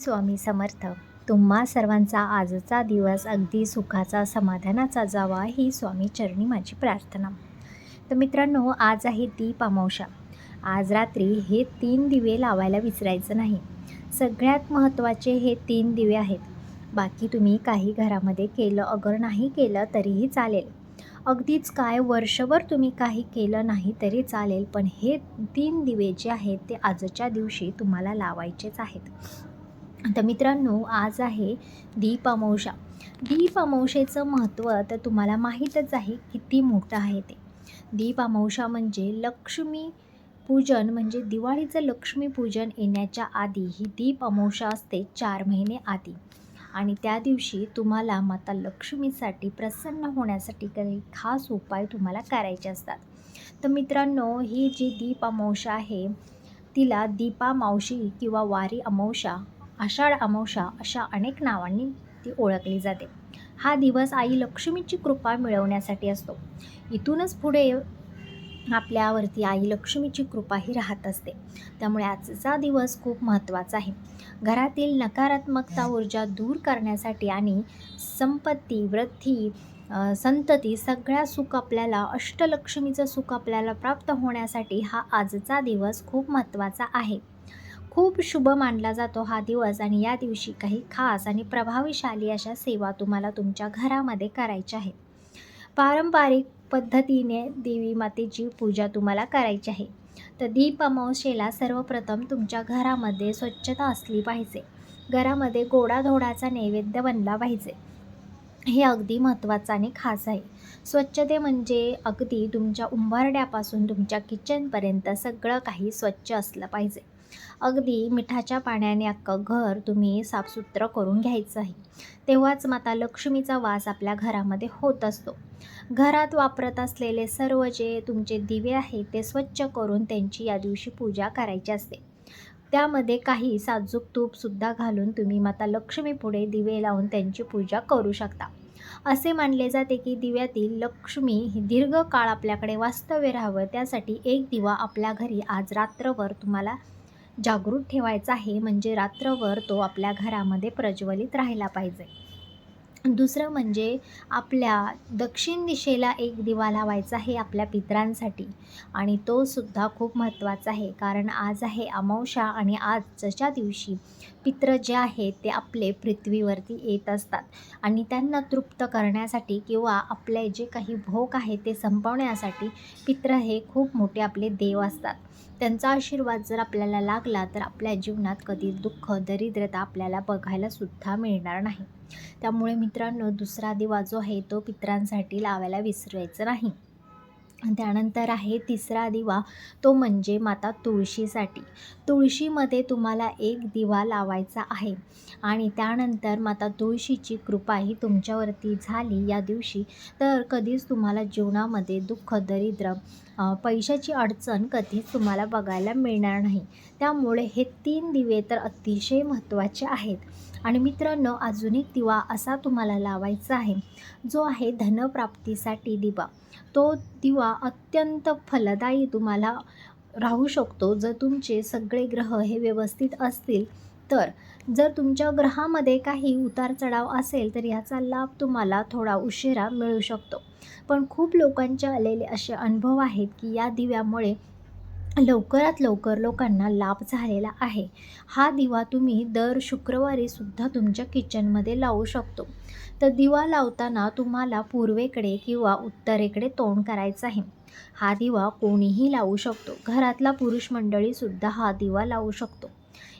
स्वामी समर्थ तुम्हा सर्वांचा आजचा दिवस अगदी सुखाचा समाधानाचा जावा ही स्वामी चरणी माझी प्रार्थना. तर मित्रांनो आज आहे दीप अमावशा आज रात्री हे तीन दिवे लावायला विसरायचं नाही. सगळ्यात महत्त्वाचे हे तीन दिवे आहेत. बाकी तुम्ही काही घरामध्ये केलं अगर नाही केलं तरीही चालेल. अगदीच काय वर्षभर तुम्ही काही केलं नाही तरी चालेल. पण हे तीन दिवे जे आहेत ते आजच्या दिवशी तुम्हाला लावायचेच आहेत. तर मित्रांनो आज आहे दीप अमावस्या दीप महत्त्व तर तुम्हाला माहीतच आहे किती मोठं आहे ते. दीप अमावस्या म्हणजे लक्ष्मी पूजन म्हणजे दिवाळीचं लक्ष्मीपूजन येण्याच्या आधी ही दीप अमावशा असते चार महिने आधी. आणि त्या दिवशी तुम्हाला माता लक्ष्मीसाठी प्रसन्न होण्यासाठी काही खास उपाय तुम्हाला करायचे असतात. तर मित्रांनो ही जी दीप आहे तिला दीपा मावशी किंवा वारी अमावशा आषाढ अमावशा अशा अनेक नावांनी ती ओळखली जाते. हा दिवस आई लक्ष्मीची कृपा मिळवण्यासाठी असतो. इथूनच पुढे आपल्यावरती आई लक्ष्मीची कृपा ही राहत असते. त्यामुळे आजचा दिवस खूप महत्त्वाचा आहे. घरातील नकारात्मकता ऊर्जा दूर करण्यासाठी आणि संपत्ती वृद्धी संतती सगळ्या सुख आपल्याला अष्टलक्ष्मीचं सुख आपल्याला प्राप्त होण्यासाठी हा आजचा दिवस खूप महत्त्वाचा आहे. खूप शुभ मानला जातो हा दिवस आणि या दिवशी काही खास आणि प्रभावशाली अशा सेवा तुम्हाला तुमच्या घरामध्ये करायच्या आहेत. पारंपरिक पद्धतीने देवी मातेची पूजा तुम्हाला करायची आहे. तर दीप अमावस्येला सर्वप्रथम तुमच्या घरामध्ये स्वच्छता असली पाहिजे. घरामध्ये गोडाधोडाचा नैवेद्य बनला पाहिजे. हे अगदी महत्त्वाचं आणि खास आहे. स्वच्छते म्हणजे अगदी तुमच्या उंबरड्यापासून तुमच्या किचनपर्यंत सगळं काही स्वच्छ असलं पाहिजे. अगदी मिठाच्या पाण्याने अख्खं घर तुम्ही साफसुथरं करून घ्यायचं आहे तेव्हाच माता लक्ष्मीचा वास आपल्या घरामध्ये होत असतो. घरात वापरत असलेले सर्व जे तुमचे दिवे आहेत ते स्वच्छ करून त्यांची या दिवशी पूजा करायची असते. त्यामध्ये काही साजूक तूपसुद्धा घालून तुम्ही माता लक्ष्मीपुढे दिवे लावून त्यांची पूजा करू शकता. असे मानले जाते की दिव्यातील लक्ष्मी ही दीर्घकाळ आपल्याकडे वास्तव्य राहावं त्यासाठी एक दिवा आपल्या घरी आज रात्रभर तुम्हाला जागृत ठेवायचा आहे म्हणजे रात्रभर तो आपल्या घरामध्ये प्रज्वलित राहिला पाहिजे. दुसरं म्हणजे आपल्या दक्षिण दिशेला एक दिवा लावायचा आहे आपल्या पितरांसाठी. आणि तो सुद्धा खूप महत्त्वाचा आहे. कारण आज आहे अमावशा आणि आजच्या दिवशी पित्र जे आहेत ते आपले पृथ्वीवरती येत असतात. आणि त्यांना तृप्त करण्यासाठी किंवा आपले जे काही भोग आहेत ते संपवण्यासाठी पित्र हे खूप मोठे आपले देव असतात. त्यांचा आशीर्वाद जर आपल्याला लागला तर आपल्या जीवनात कधी दुःख दरिद्रता आपल्याला बघायला सुद्धा मिळणार नाही. त्यामुळे मित्रांनो दुसरा दिवा जो आहे तो पितरांसाठी लावायला विसरायचं नाही. त्यानंतर आहे तिसरा दिवा तो म्हणजे माता तुळशीसाठी. तुळशीमध्ये तुम्हाला एक दिवा लावायचा आहे आणि त्यानंतर माता तुळशीची कृपा ही तुमच्यावरती झाली या दिवशी. तर कधीच तुम्हाला जीवनामध्ये दुःख दरिद्र पैशाची अडचण कधीच तुम्हाला बघायला मिळणार नाही. त्यामुळे हे तीन दिवे तर अतिशय महत्त्वाचे आहेत. आणि मित्रांनो अजून एक दिवा असा तुम्हाला लावायचा आहे जो आहे धनप्राप्तीसाठी दिवा. तो दिवा अत्यंत फलदायी तुम्हाला राहू शकतो. जर तुमचे सगळे ग्रह हे व्यवस्थित असतील तर जर तुमच्या ग्रहामध्ये काही उतार चढाव असेल तर याचा लाभ तुम्हाला थोडा उशिरा मिळू शकतो. पण खूप लोकांचे आलेले असे अनुभव आहेत की या दिव्यामुळे लवकरात लवकर लोकांना लाभ झालेला आहे. हा दिवा तुम्ही दर शुक्रवारी सुद्धा तुमच्या किचनमध्ये लावू शकतो. तर दिवा लावताना तुम्हाला पूर्वेकडे किंवा उत्तरेकडे तोंड करायचं आहे. हा दिवा कोणीही लावू शकतो. घरातला पुरुष मंडळीसुद्धा हा दिवा लावू शकतो.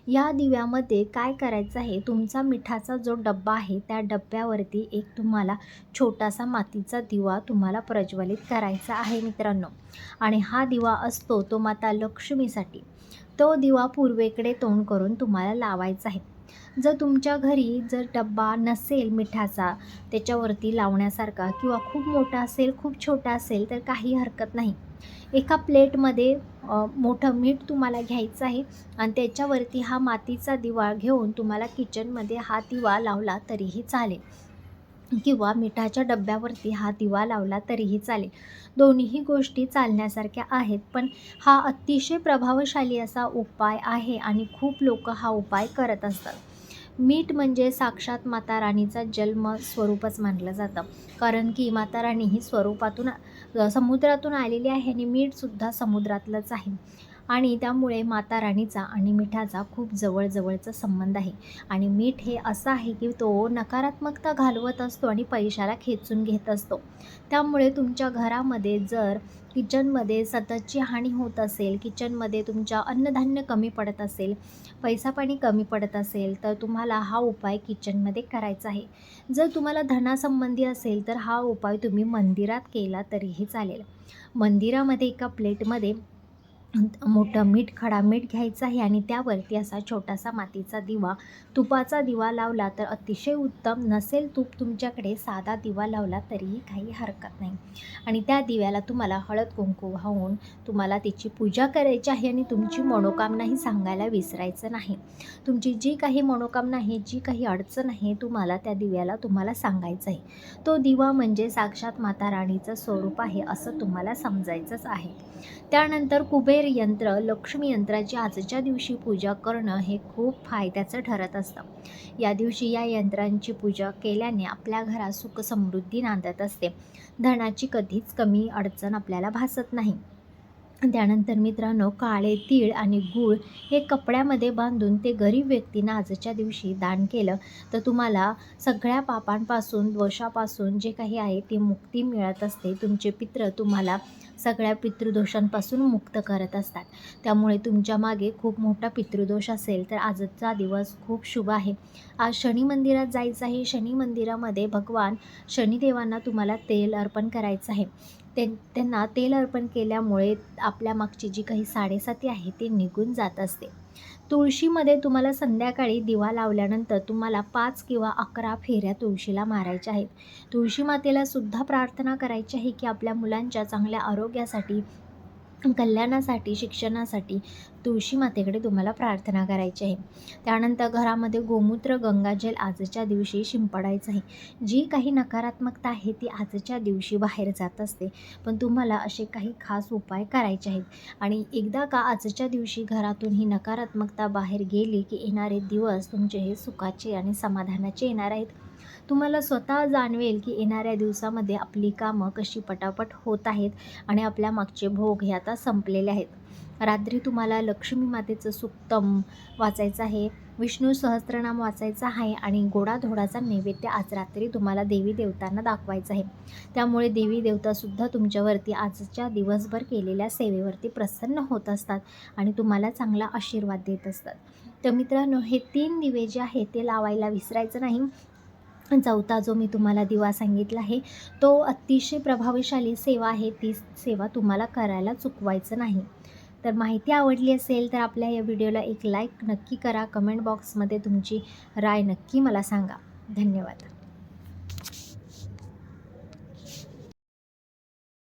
या दिव्यामध्ये काय करायचं आहे? तुमचा मिठाचा जो डब्बा आहे त्या डब्यावरती एक तुम्हाला छोटासा मातीचा दिवा तुम्हाला प्रज्वलित करायचा आहे मित्रांनो. आणि हा दिवा असतो तो माता लक्ष्मीसाठी. तो दिवा पूर्वेकडे तोंड करून तुम्हाला लावायचा आहे. जर तुमच्या घरी जर डब्बा नसेल मिठाचा त्याच्यावरती लावण्यासारखा किंवा खूप मोठा असेल खूप छोटा असेल तर काही हरकत नाही. एका प्लेटमध्ये मोठं मीठ तुम्हाला घ्यायचं आहे. आणि त्याच्यावरती हा मातीचा दिवा घेऊन तुम्हाला किचनमध्ये हा दिवा लावला तरीही चालेल. किंवा मिठाच्या डब्यावरती हा दिवा लावला तरीही चालेल. दोन्हीही गोष्टी चालण्यासारख्या आहेत. पण हा अतिशय प्रभावशाली असा उपाय आहे आणि खूप लोक हा उपाय करत असतात. मीठ म्हणजे साक्षात माता राणीचा जन्म स्वरूपच मानलं जातं. कारण की माता राणी ही स्वरूपातून समुद्रातून आलेली आहे आणि मीठसुद्धा समुद्रातलंच आहे. आणि त्यामुळे माता राणीचा आणि मिठाचा खूप जवळजवळचा संबंध आहे. आणि मीठ हे असं आहे की तो नकारात्मकता घालवत असतो आणि पैशाला खेचून घेत असतो. त्यामुळे तुमच्या घरामध्ये जर किचनमध्ये सततची हानी होत असेल किचनमध्ये तुमच्या अन्नधान्य कमी पडत असेल पैसा पाणी कमी पडत असेल तर तुम्हाला हा उपाय किचनमध्ये करायचा आहे. जर तुम्हाला धनासंबंधी असेल तर हा उपाय तुम्ही मंदिरात केला तरीही चालेल. मंदिरामध्ये एका प्लेटमध्ये मोठं मीठ खडा मीठ घ्यायचं आहे आणि त्यावरती असा छोटासा मातीचा दिवा तुपाचा दिवा लावला तर अतिशय उत्तम. नसेल तूप तुमच्याकडे साधा दिवा लावला तरीही काही हरकत नाही. आणि त्या दिव्याला तुम्हाला हळद कुंकू वाहून तुम्हाला त्याची पूजा करायची आहे आणि तुमची मनोकामनाही सांगायला विसरायचं नाही. तुमची जी काही मनोकामना आहे जी काही अडचण आहे तुम्हाला त्या दिव्याला तुम्हाला सांगायचं आहे. तो दिवा म्हणजे साक्षात माता राणीचं स्वरूप आहे असं तुम्हाला समजायचंच आहे. त्यानंतर कुबेर यंत्र लक्ष्मी यंत्राची आजच्या दिवशी पूजा करणं हे खूप फायद्याचं ठरत असतं. या दिवशी या यंत्रांची पूजा केल्याने आपल्या घरात सुख समृद्धी नांदत असते. धनाची कधीच कमी अडचण आपल्याला भासत नाही. त्यानंतर मित्रांनो काळे तीळ आणि गूळ हे कपड्यामध्ये बांधून ते गरीब व्यक्तींना आजच्या दिवशी दान केलं. तर तुम्हाला सगळ्या पापांपासून दोषापासून जे काही आहे ते मुक्ती मिळत असते. तुमचे पित्र तुम्हाला सगळ्या पितृदोषांपासून मुक्त करत असतात. त्यामुळे तुमच्या मागे खूप मोठा पितृदोष असेल तर आजचा दिवस खूप शुभ आहे. आज शनी मंदिरात जायचं आहे. शनी मंदिरामध्ये भगवान शनिदेवांना तुम्हाला तेल अर्पण करायचं आहे. ते त्यांना तेल अर्पण केल्यामुळे आपल्या मागची जी काही साडेसाती आहे ती निघून जात असते. तुळशीमध्ये तुम्हाला संध्याकाळी दिवा लावल्यानंतर तुम्हाला पाच किंवा अकरा फेऱ्या तुळशीला मारायच्या आहेत. तुळशी मातेला सुद्धा प्रार्थना करायची आहे की आपल्या मुलांच्या चांगल्या आरोग्यासाठी कल्याणासाठी शिक्षणासाठी तुळशी मातेकडे तुम्हाला प्रार्थना करायची आहे. त्यानंतर घरामध्ये गोमूत्र गंगाजल आजच्या दिवशी शिंपडायचं आहे. जी काही नकारात्मकता आहे ती आजच्या दिवशी बाहेर जात असते. पण तुम्हाला असे काही खास उपाय करायचे आहेत. आणि एकदा का आजच्या दिवशी घरातून ही नकारात्मकता बाहेर गेली की येणारे दिवस तुमचे हे सुखाचे आणि समाधानाचे येणार आहेत? तुम्हाला स्वतः जाणवेल की येणाऱ्या दिवसामध्ये आपली कामं कशी पटापट होत आहेत आणि आपल्या मागचे भोग हे आता संपलेले आहेत. रात्री तुम्हाला लक्ष्मी मातेचं सुक्तम वाचायचं आहे विष्णू सहस्त्रनाम वाचायचं आहे आणि गोडाधोडाचा नैवेद्य आज रात्री तुम्हाला देवी देवतांना दाखवायचं आहे. त्यामुळे देवी देवतासुद्धा तुमच्यावरती आजच्या दिवसभर केलेल्या सेवेवरती प्रसन्न होत असतात आणि तुम्हाला चांगला आशीर्वाद देत असतात. तर मित्रांनो हे तीन दिवे जे आहेत ते लावायला विसरायचं नाही. चौथा जो मी तुम्हाला दिवा सांगितला आहे तो अतिशय प्रभावशाली सेवा आहे. ती सेवा तुम्हाला करायला चुकवायचं नाही. तर माहिती आवडली असेल तर आपल्या या व्हिडिओला एक लाईक नक्की करा. कमेंट बॉक्समध्ये तुमची राय नक्की मला सांगा. धन्यवाद.